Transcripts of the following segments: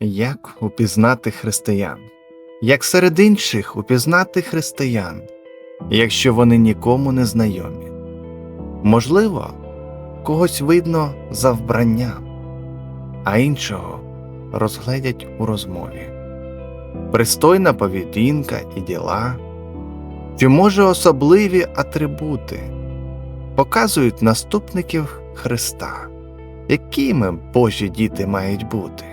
Як упізнати християн? Як серед інших упізнати християн, якщо вони нікому не знайомі? Можливо, когось видно за вбранням, а іншого розгледять у розмові. Пристойна поведінка і діла, чи може особливі атрибути показують наступників Христа, якими Божі діти мають бути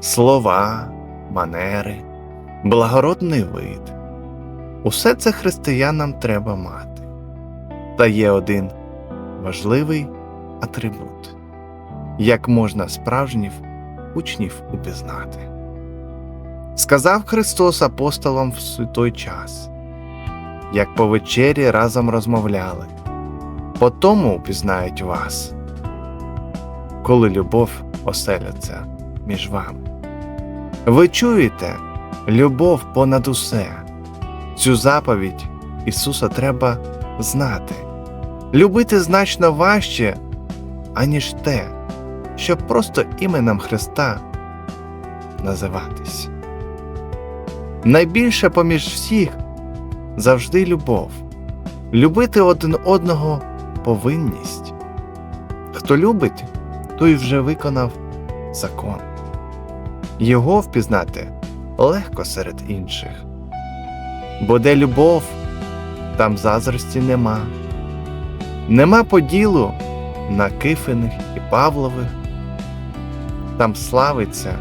слова, манери, благородний вид. Усе це християнам треба мати. Та є один важливий атрибут, як можна справжніх учнів упізнати. Сказав Христос апостолам в той час, як по вечері разом розмовляли, по тому упізнають вас, коли любов оселяться між вами. Ви чуєте любов понад усе. Цю заповідь Ісуса треба знати. Любити значно важче, аніж те, щоб просто іменем Христа називатись. Найбільше поміж всіх завжди любов. Любити один одного повинність. Хто любить, той вже виконав закон. Його впізнати легко серед інших. Бо де любов, там заздрості нема. Нема поділу на Кифиних і Павлових, там славиться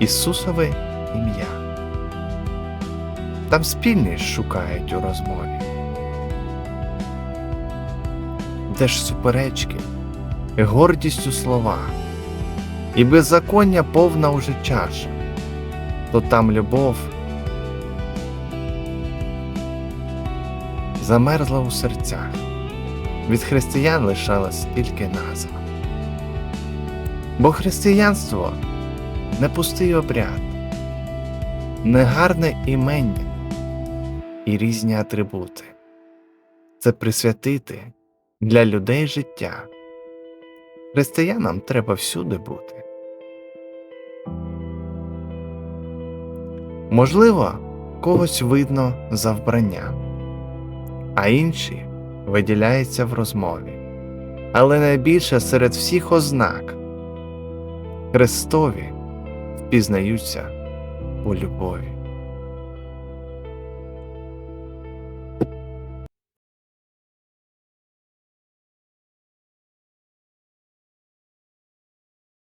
Ісусове ім'я. Там спільність шукають у розмові. Де ж суперечки, гордість у словах, і беззаконня повна уже чаша, то там любов замерзла у серцях. Від християн лишалась тільки назва. Бо християнство не пустий обряд, не гарне імення і різні атрибути. Це присвятити для людей життя. Християнам треба всюди бути. Можливо, когось видно за вбрання, а інші виділяються в розмові. Але найбільше серед всіх ознак Христові впізнаються у любові.